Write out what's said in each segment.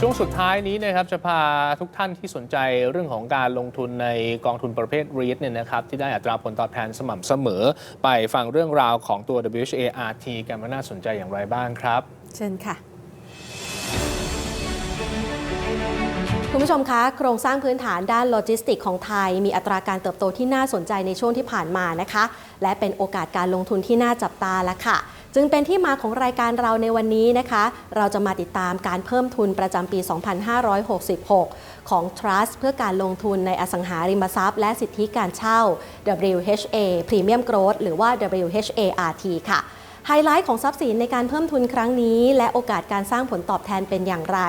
ช่วงสุดท้ายนี้นะครับจะพาทุกท่านที่สนใจเรื่องของการลงทุนในกองทุนประเภท REIT เนี่ยนะครับที่ได้อัตราผลตอบแทนสม่ำเสมอ ไปฟังเรื่องราวของตัว WHA RT กันว่าน่าสนใจอย่างไรบ้างครับ เชิญค่ะ คุณผู้ชมคะ โครงสร้างพื้นฐานด้านโลจิสติกของไทย มีอัตราการเติบโตที่น่าสนใจในช่วงที่ผ่านมานะคะ และเป็นโอกาสการลงทุนที่น่าจับตาแล้วค่ะ จึงเป็นที่มาของรายการเราในวันนี้นะคะ เราจะมาติดตามการเพิ่มทุนประจำปี 2566 ของ Trust เพื่อการลงทุนในอสังหาริมทรัพย์ และสิทธิการเช่า WHA Premium Growth หรือว่า WHA RT ค่ะ ไฮไลท์ของทรัพย์สินในการเพิ่มทุนครั้งนี้ และโอกาสการสร้างผลตอบแทนเป็นอย่างไร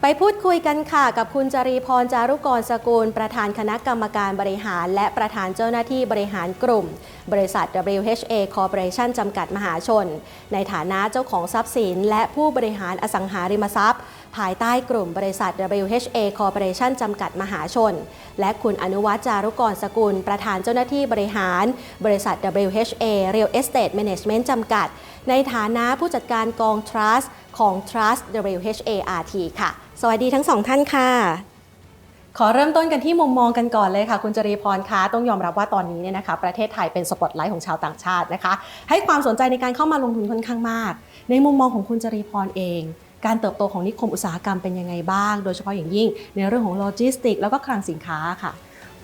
ไปพูดคุยกันค่ะ กับคุณจรีพรจารุกรสกุล ประธานคณะกรรมการบริหาร และประธานเจ้าหน้าที่บริหารกลุ่ม บริษัท WHA Corporation จำกัดมหาชน ในฐานะเจ้าของทรัพย์สิน และผู้บริหารอสังหาริมทรัพย์ ภายใต้กลุ่มบริษัท WHA Corporation จำกัดมหาชน และคุณอนุวัฒน์จารุกรสกุล ประธานเจ้าหน้าที่บริหาร บริษัท WHA Real Estate Management จำกัด ในฐานะผู้จัดการกอง Trust ของ Trust WHA RT ค่ะ สวัสดีทั้งสองท่านค่ะขอเริ่มต้นกันที่มุมมองกันก่อนเลยค่ะ คุณจรีพรคะต้องยอมรับว่าตอนนี้เนี่ยนะคะประเทศไทยเป็นสปอตไลท์ของชาวต่างชาตินะคะ ให้ความสนใจในการเข้ามาลงทุนค่อนข้างมาก ในมุมมองของคุณจรีพรเอง การเติบโตของนิคมอุตสาหกรรมเป็นยังไงบ้าง โดยเฉพาะอย่างยิ่ง ในเรื่องของโลจิสติก แล้วก็คลังสินค้าค่ะ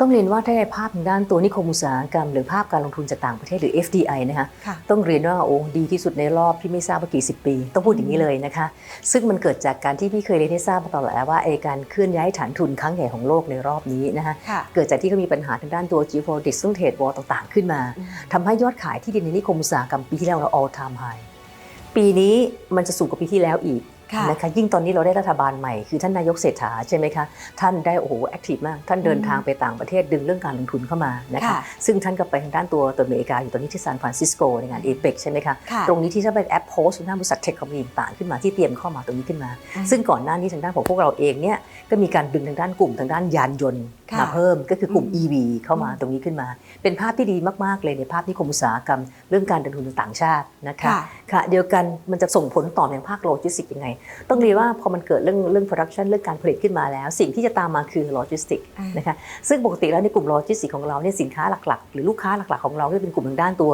ต้องเรียนว่าถ้าในภาพทางด้านตัวนิคมอุตสาหกรรม หรือภาพการลงทุนจากต่างประเทศหรือ FDI นะคะค่ะต้องเรียนว่าโอ้ดีที่สุดในรอบที่ไม่ทราบว่ากี่สิบปี ต้องพูดอย่างนี้เลยนะคะ ซึ่งมันเกิดจากการที่พี่เคยเรียนให้ทราบมาตลอดแล้วว่าไอการเคลื่อนย้ายฐานทุนครั้งใหญ่ของโลกในรอบนี้นะคะค่ะเกิดจากที่เขามีปัญหาทางด้านตัว geopolitics ซึ่งเทรดวอลต่างๆ ขึ้นมาอืมทำให้ยอดขายที่ดินในนิคมอุตสาหกรรมปีที่แล้วเรา all time high ปีนี้มันจะสูงกว่าปีที่แล้วอีกค่ะ นะคะยิ่งตอนนี้เราได้รัฐบาลใหม่คือท่านนายกเศรษฐาใช่ไหมคะท่านได้โอ้โหแอคทีฟมาก ท่านเดินทางไปต่างประเทศดึงเรื่องการลงทุนเข้ามานะคะค่ะซึ่งท่านก็ไปทางด้านตัวตัวอเมริกาอยู่ตอนนี้ที่ซานฟรานซิสโกในงานเอเปกใช่ไหมคะค่ะตรงนี้ที่จะเป็นแอปโพสต์ทางด้านบริษัทเทคคอมพานีต่างๆขึ้นมาที่เตรียมเข้ามาตรงนี้ขึ้นมาอืมซึ่งก่อนหน้านี้ทางด้านของพวกเราเองเนี่ยก็มีการดึงทางด้านกลุ่มทางด้านยานยนต์ค่ะมาเพิ่มก็คือกลุ่มอืม EV เข้ามาอืมตรงนี้ขึ้นมา เป็นภาพที่ดีมากๆเลยในภาพนิคมอุตสาหกรรม เรื่องการลงทุนต่างชาตินะคะค่ะค่ะเดียวกันมันจะส่งผลต่อในภาคโลจิสติกยังไงต้องเรียนว่าพอมันเกิดเรื่องเรื่อง production เรื่องการผลิตขึ้นมาแล้ว สิ่งที่จะตามมาคือโลจิสติกอ่านนะคะซึ่งปกติแล้วในกลุ่มโลจิสติกของเราเนี่ยสินค้าหลักๆ หรือลูกค้าหลักๆ ของเราก็จะเป็นกลุ่มทางด้านตัว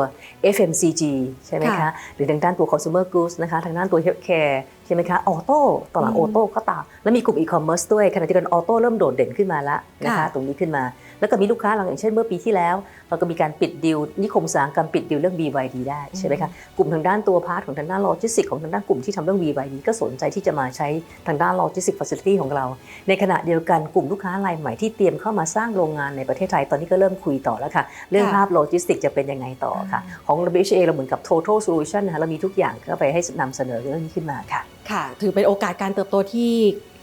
FMCG ใช่ไหมค่ะคะหรือทางด้านตัว consumer goods นะคะทางด้านตัว healthcare ใช่ไหมคะออโต้ตอนหลังอือมอโต้ก็ตามแล้วมีกลุ่ม e-commerce ด้วยขณะที่กันออโต้เริ่มโดดเด่นขึ้นมาแล้วนะคะค่ะตรงนี้ขึ้นมา แล้วก็มีลูกค้าเราอย่างเช่นเมื่อปีที่แล้ว เราก็มีการปิดดีลนิคมอุตสาหกรรมปิดดีลเรื่อง BYD ได้ใช่ไหมคะกลุ่มทางด้านตัวพาร์ทของทางด้านโลจิสติกของทางด้านกลุ่มที่ทำเรื่อง BYD ก็สนใจที่จะมาใช้ทางด้านโลจิสติกฟ a ซิลิตี้ของเรา ในขณะเดียวกันกลุ่มลูกค้ารายใหม่ที่เตรียมเข้ามาสร้างโรงงานในประเทศไทยตอนนี้ก็เริ่มคุยต่อแล้วค่ะเรื่องค่ะภาพโลจิสติกจะเป็นยังไงต่อค่ะของ WHA เราเหมือนกับ total solution นะคะเรามีทุกอย่างก็ไปให้นำเสนอเรื่องนี้ขึ้นมาค่ะค่ะ ถือเป็นโอกาสการเติบโตที่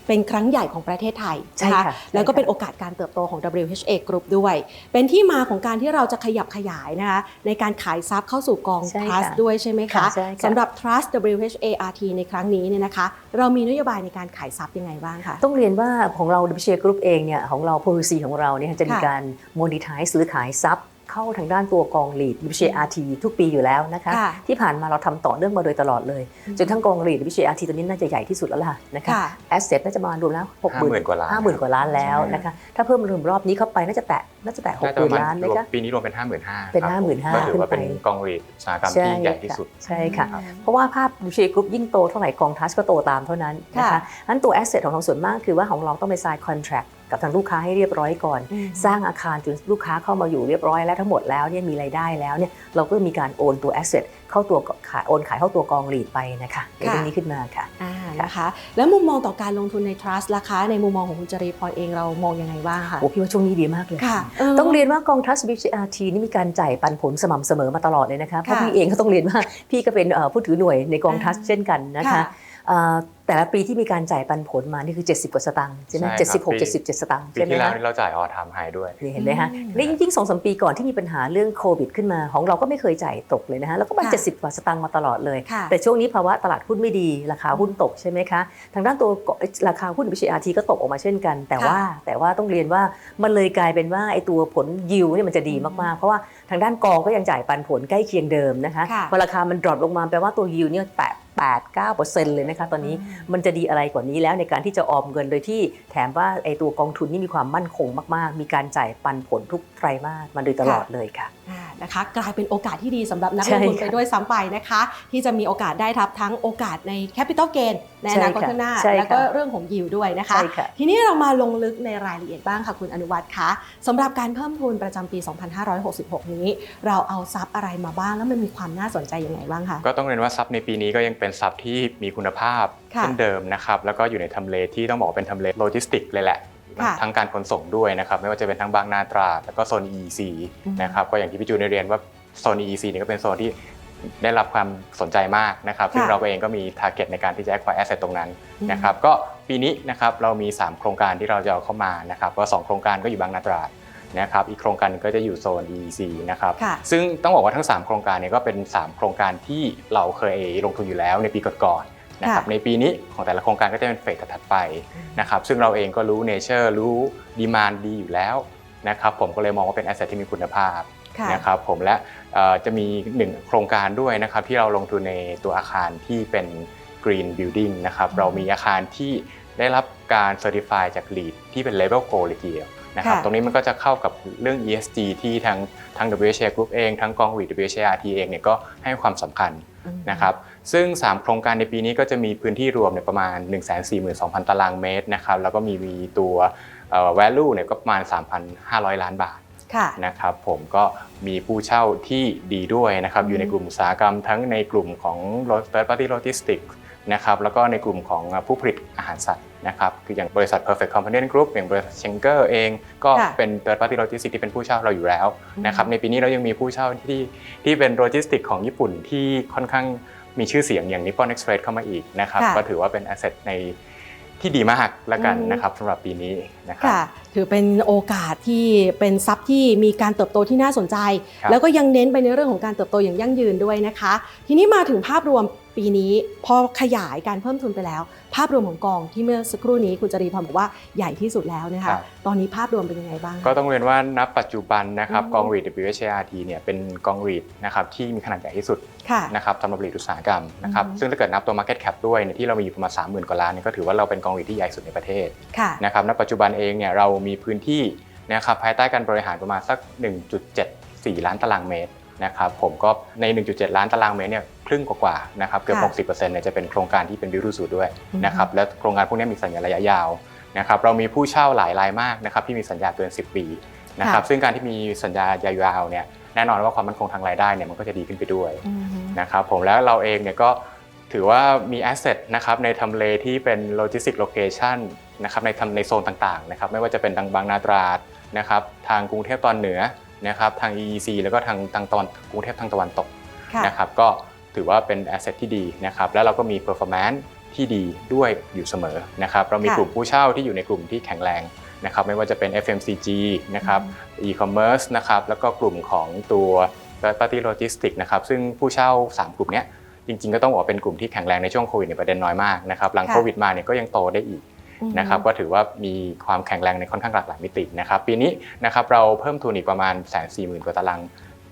เป็นครั้งใหญ่ของประเทศไทยใช่นค่ะแล้วก็ใช่ค่ะ เป็นโอกาสการเติบโตของ WHA Group ด้วย เป็นที่มาของการที่เราจะขยับขยายนะคะในการขายทรัพย์เข้าสู่กอง ใช่ค่ะ Trust ด้วยใช่ไหมคะค่ะใช่ค่ะ สำหรับ Trust WHA RT ในครั้งนี้เนี่ยนะคะ เรามีนโยบายในการขายทรัพย์ยังไงบ้างคะ ต้องเรียนว่าของเรา WHA Group เองเนี่ยของเรา policy ของเราเนี่ยจะมีค่ะการ monetize หรือขายทรัพย์ เข้าทางด้านตัวกอง lead WHA RT ทุกปีอยู่แล้วนะคะค่ะที่ผ่านมาเราทำต่อเนื่องมาโดยตลอดเลยอืมจนทั้งกอง lead WHA RT ตัวนี้น่าจะใหญ่ที่สุดแล้วล่ะนะคะค่ะ asset น่าจะประมาณรวมแล้ว6 50,000กว่าล้าน ห้าหมื่นกว่าล้านแล้วใช่นะคะถ้าเพิ่มรวมรอบนี้เข้าไปน่าจะแตะน่าจะแตะหกน่าหจะปมื่ระนมาณล้านไหมรวมคะ ปีนี้รวมเป็น 5 5 0 0 0เป็นครับ55,000ก็ถือว่าเป็นขึ้นไป กองรีดอุตสาหกรรมใช่ที่ใหญ่ที่สุด ใช่ค่ะ ครับ เพราะว่าภาพ WHA Group ยิ่งโตเท่าไหร่กองทัสก็โตตามเท่านั้นนะค่ะคะนั้นตัว asset ของเราส่วนมากคือว่าของเราต้องไป sign contract กับทางลูกค้าให้เรียบร้อยก่อนอืมสร้างอาคารจนลูกค้าเข้ามาอยู่เรียบร้อยแล้วทั้งหมดแล้วเนี่ยมีรายได้แล้วเนี่ยเราก็มีการโอนตัว asset เข้าตัวขายโอนขายเข้าตัวกอง lead ไปนะคะในเรื่องนี้ขึ้นมาค่ะอ่านะคะแล้วมุมมองต่อการลงทุนใน Trust ราคาในมุมมองของคุณจรีพรเองเรามองยังไงบ้างคะโอ้พี่ว่าช่วงนี้ดีมากเลยค่ะต้องเรียนว่ากองทัพ BCRT นี่มีการจ่ายปันผลสม่ำเสมอมาตลอดเลยนะคะเพราะค่ะพี่เองก็ต้องเรียนว่าพี่ก็เป็นเอ่อผู้ถือหน่วยในกองทัพอ่าเช่นกันนะคะเอ่อ แต่ละปีที่มีการจ่ายปันผลมานี่คือ 70 กว่าสตางค์ใช่ไหมใช่ครับเจ็ดสิบหกปีเจ็ดสิบเจ็ดสตางค์ปีใช่ไหมที่แล้วคะนี่เราจ่ายออทามไฮด้วยนี่เห็นไหมฮะอืมและยิ่งๆสองสมปีก่อนที่มีปัญหาเรื่องโควิดขึ้นมาของเราก็ไม่เคยจ่ายตกเลยนะคะแล้วก็มาค่ะเจ็ดสิบกว่าสตางค์มาตลอดเลยค่ะแต่ช่วงนี้ภาวะตลาดหุ้นไม่ดีราคาหุ้นตกใช่ไหมคะทางด้านตัวราคาหุ้น BCRT ก็ตกออกมาเช่นกัน แต่ว่าแต่ว่าต้องเรียนว่ามันเลยกลายเป็นว่าไอ้ตัวผลยิวเนี่ยมันจะดีมากๆเพราะว่าทางด้านกองก็ยังจ่ายปันผลใกล้เคียงเดิมนะคะค่ะพอราคามันดรอปลงมาแปลว่าตัวยิวเนี่ยแตะ 8-9%เลยนะคะตอนนี้มันจะดีอะไรกว่านี้แล้วในการที่จะออมเงินโดยที่แถมว่าไอ้ตัวกองทุนนี่มีความมั่นคงมาก ๆ มีการจ่ายปันผลทุกไตรมาสมาโดยตลอดเลยค่ะอ่า นะคะ กลายเป็นโอกาสที่ดีสำหรับนักใช่ลงทุนค่ะไปด้วยซ้ำไปนะคะ ที่จะมีโอกาสได้รับทั้งโอกาสใน Capital Gain ในอนาคตใช่ค่ะข้างหน้าใช่ค่ะแล้วก็เรื่องของยิวด้วยนะคะใช่ค่ะทีนี้เรามาลงลึกในรายละเอียดบ้างค่ะคุณอนุวัฒน์คะสำหรับการเพิ่มทุนประจำปี 2566 นี้ เราเอาทรัพย์อะไรมาบ้างแล้วมันมีความน่าสนใจยังไงบ้างคะก็ต้องเรียนว่าซับในปีนี้ก็ยังเป็นซับที่มีคุณภาพค่ะเช่นเดิมนะครับแล้วก็อยู่ในทำเลที่ต้องบอกว่าเป็นทำเลโลจิสติกเลยแหละค่ะ ทั้งการขนส่งด้วยนะครับไม่ว่าจะเป็นทั้งบางนาตราดแล้วก็โซน EEC อืมนะครับก็อย่างที่พี่จูนได้เรียนว่าโซน EEC เนี่ยก็เป็นโซนที่ได้รับความสนใจมากนะครับซึ่งเราเองก็มี t a r g e t ในการที่จะ acquire asset ตรงนั้นนะครับก็ปีนี้นะครับเรามี 3 โครงการที่เราจะเอาเข้ามานะครับก็2โครงการก็อยู่บางนาตราดนะครับอีกโครงการหนึ่งก็จะอยู่โซน EEC นะครับค่ะซึ่งต้องบอกว่าทั้ง 3 โครงการเนี่ยก็เป็น 3 โครงการที่เราเคยลงทุนอยู่แล้วในปีก่อนๆ นะครับค่ะในปีนี้ของแต่ละโครงการก็จะเป็นเฟสถัดๆไปนะครับซึ่งเราเองก็รู้เนเจอร์รู้ดีมานดีอยู่แล้วนะครับผมก็เลยมองว่าเป็นแอสเซทที่มีคุณภาพค่ะนะครับผมและเอ่อจะมีหนึ่งโครงการด้วยนะครับที่เราลงทุนในตัวอาคารที่เป็น Green Building นะครับอืมเรามีอาคารที่ได้รับการ Certify จาก LEED ที่เป็น Level Gold เลยทีเดียว นะครับค่ะตรงนี้มันก็จะเข้ากับเรื่อง ESG ที่ทั้งทั้ง WHA Group เองทั้งกองวี WHART เองเนี่ยก็ให้ความสำคัญอืมนะครับซึ่ง 3 โครงการในปีนี้ก็จะมีพื้นที่รวมเนี่ยประมาณ 142,000 ตารางเมตรนะครับแล้วก็มีมีตัวเอ่อ value เนี่ยก็ประมาณ 3,500 ล้านบาทค่ะนะครับผมก็มีผู้เช่าที่ดีด้วยนะครับอืมอยู่ในกลุ่มอุตสาหกรรมทั้งในกลุ่มของ third party logistics นะครับแล้วก็ในกลุ่มของผู้ผลิตอาหารสัตว์นะครับคืออย่างบริษัท perfect companion group อย่างบริษัทเชงเกอร์เองก็ค่ะเป็น third party logistics ที่เป็นผู้เช่าเราอยู่แล้วอืมนะครับในปีนี้เรายังมีผู้เช่าที่ที่เป็นโลจิสติกของญี่ปุ่นที่ค่อนข้างมีชื่อเสียงอย่าง Nippon Express เข้ามาอีกนะครับค่ะก็ถือว่าเป็น asset ในที่ดีมากละกันอืมนะครับสำหรับปีนี้นะครับค่ะถือเป็นโอกาสที่เป็นทรัพย์ที่มีการเติบโตที่น่าสนใจครับแล้วก็ยังเน้นไปในเรื่องของการเติบโตอย่างยั่งยืนด้วยนะคะ ทีนี้มาถึงภาพรวม ปีนี้พอขยายการเพิ่มทุนไปแล้ว ภาพรวมของกองที่เมื่อสักครู่นี้คุณจรีพรบอกว่าใหญ่ที่สุดแล้วนะครัคะบตอนนี้ภาพรวมเป็นยังไงบ้าง ก็ต้องเรียนว่าณปัจจุบันนะครับอืมกองรีด WHRT เนี่ยเป็นกองรีดนะครับที่มีขนาดใหญ่ที่สุดค่ะนะครับสำหรับรีดอุตสาหกรรมนะครับอืมซึ่งถ้าเกิดนับตัว Market Cap ด้วยเนี่ยที่เรามีอยู่ประมาณ30,000กว่าล้านเนี่ยก็ถือว่าเราเป็นกองรีดที่ใหญ่สุดในประเทศค่ะนะครับณปัจจุบันเองเนี่ยเรามีพื้นที่นะครับภายใต้การบริหารประมาณสัก 1.74 ล้านตารางเมตร นะครับผมก็ใน 1.7 ล้านตารางเมตรเนี่ยครึ่งกว่าๆนะครับเกือบค่ะ60%เนี่ยจะเป็นโครงการที่เป็น build to suit ด้วยอืมนะครับและโครงการพวกนี้มีสัญญาระยะยาวนะครับเรามีผู้เช่าหลายรายมากนะครับที่มีสัญญาเกิน 10 ปีนะครับค่ะซึ่งการที่มีสัญญายาวๆเนี่ยแน่นอนว่าความมั่นคงทางรายได้เนี่ยมันก็จะดีขึ้นไปด้วยอืมนะครับผมแล้วเราเองเนี่ยก็ถือว่ามีแอสเซทนะครับในทำเลที่เป็นโลจิสติกโลเคชันนะครับในทำในโซนต่างๆนะครับไม่ว่าจะเป็นทางบางนาตราดนะครับทางกรุงเทพตอนเหนือ นะครับทาง EEC แล้วก็ทางทางตอนกรุงเทพทางตะวันตกค่ะ นะครับก็ถือว่าเป็นแอสเซทที่ดีนะครับแล้วเราก็มี performance ที่ดีด้วยอยู่เสมอนะครับเรามีค่ะกลุ่มผู้เช่าที่อยู่ในกลุ่มที่แข็งแรงนะครับไม่ว่าจะเป็น FMCG นะครับ e-commerce นะครับแล้วก็กลุ่มของตัว third party logistics นะครับซึ่งผู้เช่า 3 กลุ่มเนี้ยจริงๆ ก็ต้องบอกว่าเป็นกลุ่มที่แข็งแรงในช่วงโควิดเนี่ยประเด็นน้อยมากนะครับหลังค่ะ โควิดมาเนี่ยก็ยังโตได้อีกอืม นะครับก็ถือว่ามีความแข็งแรงในค่อนข้างหลากหลายมิตินะครับปีนี้นะครับเราเพิ่มทุนอีกประมาณ1 4 0 0 0 0กว่าตาราง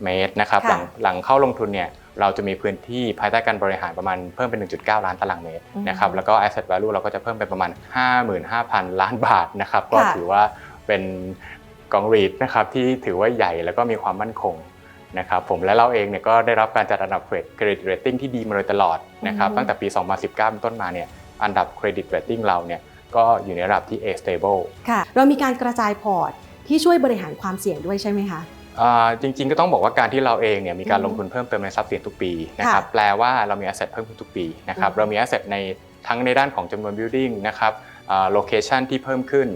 เมตรนะครับค่ะหลังหลังเข้าลงทุนเนี่ยเราจะมีพื้นที่ภายใต้การบริหารประมาณเพิ่มเป็น 1.9 ล้านตารางเมตรอืมนะครับแล้วก็ asset value เราก็จะเพิ่มเป็นประมาณ 55,000 ล้านบาทนะครับก็ค่ะถือว่าเป็นกองรีดนะครับที่ถือว่าใหญ่แล้วก็มีความมั่นคงนะครับผมและเราเองเนี่ยก็ได้รับการจัดอันดับเครดิตเรตติ้งที่ดีมาโดยตลอดนะครับอืมตั้งแต่ปี 2019 เป็นต้นมาเนี่ยอันดับเครดิตเรตติ้งเราเนี่ย ก็อยู่ในระดับที่ A stable ค่ะ เรามีการกระจายพอร์ตที่ช่วยบริหารความเสี่ยงด้วยใช่ไหมคะ อ่าจริงๆ ก็ต้องบอกว่าการที่เราเองเนี่ยมีการอืมลงทุนเพิ่มเติมในทรัพย์สินทุกปีนะครับแปลว่าเรามี asset เพิ่มขึ้นทุกปีนะครับอืมเรามี asset ในทั้งในด้านของจำนวน building นะครับโลเคชันที่เพิ่มขึ้น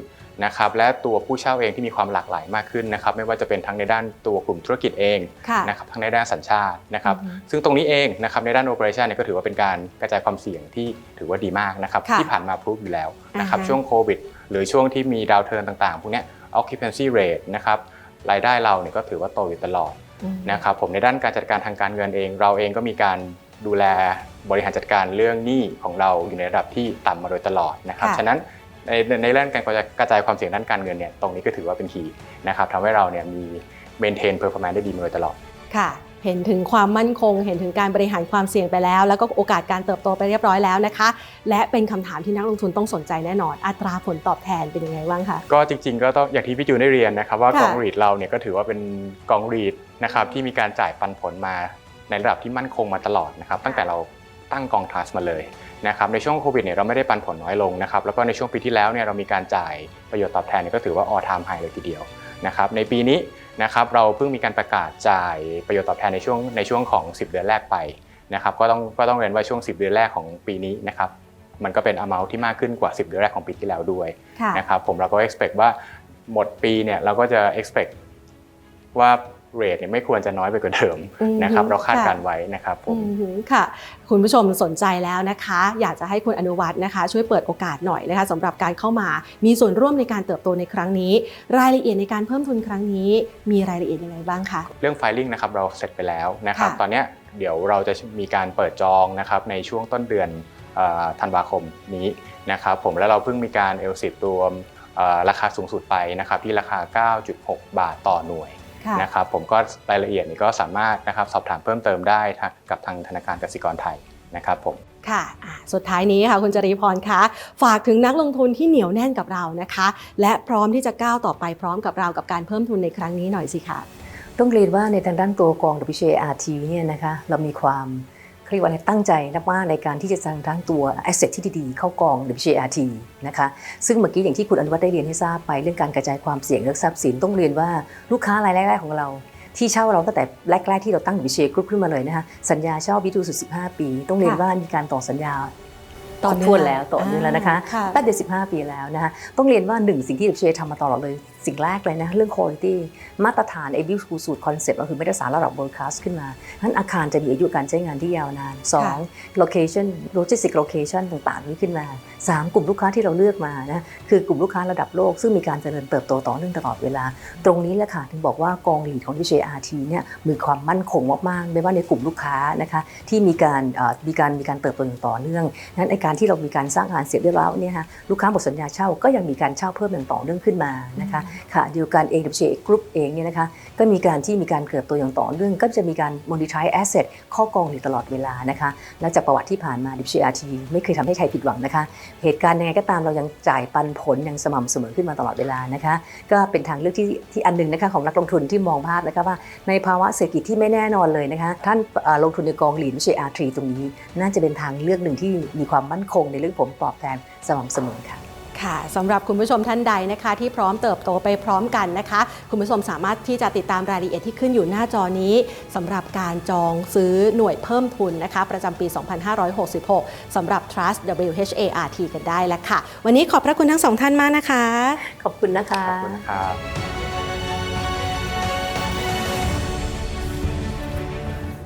นะครับและตัวผู้เช่าเองที่มีความหลากหลายมากขึ้นนะครับไม่ว่าจะเป็นทั้งในด้านตัวกลุ่มธุรกิจเองค่ะนะครับทั้งในด้านสัญชาตินะครับอืมซึ่งตรงนี้เองนะครับในด้าน operation เนี่ยก็ถือว่าเป็นการกระจายความเสี่ยงที่ถือว่าดีมากนะครับค่ะที่ผ่านมาพรูฟอยู่แล้วนะครับอ่าฮะช่วงโควิด หรือช่วงที่มีดาวเทิร์นต่างๆพวกเนี้ย occupancy rate นะครับรายได้เราเนี่ยก็ถือว่าโตอยู่ตลอดอืมนะครับผมในด้านการจัดการทางการเงินเอง เราเองก็มีการดูแลบริหารจัดการเรื่องหนี้ของเราอยู่ในระดับที่ต่ำมาโดยตลอดนะครับค่ะฉะนั้น ในในเรื่องการกระจายความเสี่ยงด้านการเงินเนี่ยตรงนี้ก็ถือว่าเป็นคีย์นะครับทำให้เราเนี่ยมี maintain performance ได้ดีมาโดยตลอดค่ะ เห็นถึงความมั่นคง เห็นถึงการบริหารความเสี่ยงไปแล้ว แล้วก็โอกาสการเติบโตไปเรียบร้อยแล้วนะคะ และเป็นคำถามที่นักลงทุนต้องสนใจแน่นอน อัตราผลตอบแทนเป็นยังไงบ้างคะก็จริง ๆ ก็ต้องอย่างที่พี่จูนได้เรียนนะครับว่าค่ะกองรีดเราเนี่ยก็ถือว่าเป็นกองรีดนะครับที่มีการจ่ายปันผลมาในระดับที่มั่นคงมาตลอดนะครับตั้งแต่เราตั้งกองทรัสมาเลย นะครับในช่วงโควิดเนี่ยเราไม่ได้ปันผลน้อยลงนะครับแล้วก็ในช่วงปีที่แล้วเนี่ยเรามีการจ่ายประโยชน์ตอบแทนเนี่ยก็ถือว่า all time high เลยทีเดียวนะครับในปีนี้นะครับเราเพิ่งมีการประกาศจ่ายประโยชน์ตอบแทนในช่วงในช่วงของ 10 เดือนแรกไปนะครับก็ต้องก็ต้องเรียนว่าช่วง 10 เดือนแรกของปีนี้นะครับมันก็เป็น amount ที่มากขึ้นกว่า 10 เดือนแรกของปีที่แล้วด้วยนะครับผมเราก็ expect ว่าหมดปีเนี่ยเราก็จะ expect ว่า เรทเนี่ยไม่ควรจะน้อยไปกว่าเดิมอืมนะครับเราคาดค่ะการไว้นะครับผมอืมหือค่ะ คุณผู้ชมสนใจแล้วนะคะ อยากจะให้คุณอนุวัฒน์นะคะ ช่วยเปิดโอกาสหน่อยนะคะสำหรับการเข้ามามีส่วนร่วมในการเติบโตในครั้งนี้ รายละเอียดในการเพิ่มทุนครั้งนี้ มีรายละเอียดยังไงบ้างคะเรื่อง filing นะครับเราเสร็จไปแล้วนะครับค่ะตอนเนี้ยเดี๋ยวเราจะมีการเปิดจองนะครับในช่วงต้นเดือนเอ่อธันวาคมนี้นะครับผมแล้วเราเพิ่งมีการเอลสิรวมเอ่อราคาสูงสุดไปนะครับที่ราคา 9.6 บาทต่อหน่วยค่ะ นะครับผมก็รายละเอียดนี่ก็สามารถนะครับสอบถามเพิ่มเติมได้ทางกับทางธนาคารกสิกรไทยนะครับผมค่ะอะสุดท้ายนี้ค่ะคุณจริพรคะฝากถึงนักลงทุนที่เหนียวแน่นกับเรานะคะ และพร้อมที่จะก้าวต่อไปพร้อมกับเรากับการเพิ่มทุนในครั้งนี้หน่อยสิคะต้องเรียนว่าในทางด้านตัวกอง WCRT เนี่ยนะคะเรามีความ เขาเรียกว่าอะไรตั้งใจนะมากในการที่จะทางด้านตัว asset ที่ดีๆ เข้ากอง WCRT นะคะซึ่งเมื่อกี้อย่างที่คุณอนุวัฒน์ได้เรียนให้ทราบไปเรื่องการกระจายความเสี่ยงเรื่องทรัพย์สินต้องเรียนว่าลูกค้ารายแรกๆของเราที่เช่าเราตั้งแต่แรกๆที่เราตั้ง WCA Group ขึ้นมาเลยนะคะสัญญาเช่าวิทูสุด 15 ปี ต้องเรียนค่ะว่ามีการต่อสัญญาต่อครบเนื่องถ้วนแล้วต่อเนื่องแล้วนะคะค่ะตั้งแต่15 ปีแล้วนะคะต้องเรียนว่าหนึ่งสิ่งที่ WCA ทำมาตลอดเลยสิ่งแรกเลยนะเรื่อง quality มาตรฐาน a b u s สูตรคอนเซ็ปต์ก็คือมาตรฐานระดับ world class ขึ้นมาทั้นอาคารจะมีอายุการใช้งานที่ยาวนาน 2 location logistic location ต่างๆนี้ขึ้นมา 3 กลุ่มลูกค้าที่เราเลือกมานะคือกลุ่มลูกค้าระดับโลก ซึ่งมีการเจริญเติบโตต่อเนื่องตลอดเวลา ตรงนี้แหละค่ะถึงบอกว่ากองหลีของ WCRT เนี่ยมีความมั่นคงมากๆไม่ว่าในกลุ่มลูกค้านะคะที่มีการมีการมีการเติบโตอย่างต่อเนื่องนั้นไอการที่เรามีการสร้างงานเสร็จเรียบร้อยแล้วเนี่ยฮะลูกค้าหมดสัญญาเช่าก็ยังมีการเช่าเพิ่มอย่างต่อเนื่องขึ้นมานะคะค่ะเดียวกันเอง WCA Group เองเนี่ยนะคะก็มีการที่มีการเติบโตอย่างต่อเนื่องก็จะมีการ monetize asset ข้อกองอยู่ตลอดเวลานะคะและจากประวัติที่ผ่านมา WCRT ไม่เคยทำให้ใครผิดหวังนะคะ เหตุการณ์ยังไงก็ตามเรายังจ่ายปันผลย่างสม่ำเสมอขึ้นมาตลอดเวลานะคะก็เป็นทางเลือกที่ที่อันหนึ่งนะคะของนักลงทุนที่มองภาพนะคะว่าในภาวะเศรษฐกิจที่ไม่แน่นอนเลยนะคะท่านลงทุนในกองหลีนไม่ใช่อาทรีตรงนี้ น่าจะเป็นทางเลือกหนึ่งที่มีความมั่นคงในเรื่องผลตอบแทนสม่ำเสมอค่ะ ค่ะสำหรับคุณผู้ชมท่านใดนะคะ ที่พร้อมเติบโตไปพร้อมกันนะคะ คุณผู้ชมสามารถที่จะติดตามรายละเอียดที่ขึ้นอยู่หน้าจอนี้สำหรับการจองซื้อหน่วยเพิ่มทุนนะคะ ประจำปี 2566สำหรับ Trust WHART กันได้แล้วค่ะ วันนี้ขอบพระคุณทั้งสองท่านมากนะคะ ขอบคุณนะคะ ขอบคุณครับ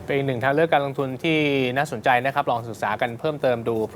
เป็นอีกหนึ่งทางเลือกการลงทุนที่น่าสนใจนะครับ ลองศึกษากันเพิ่มเติมดู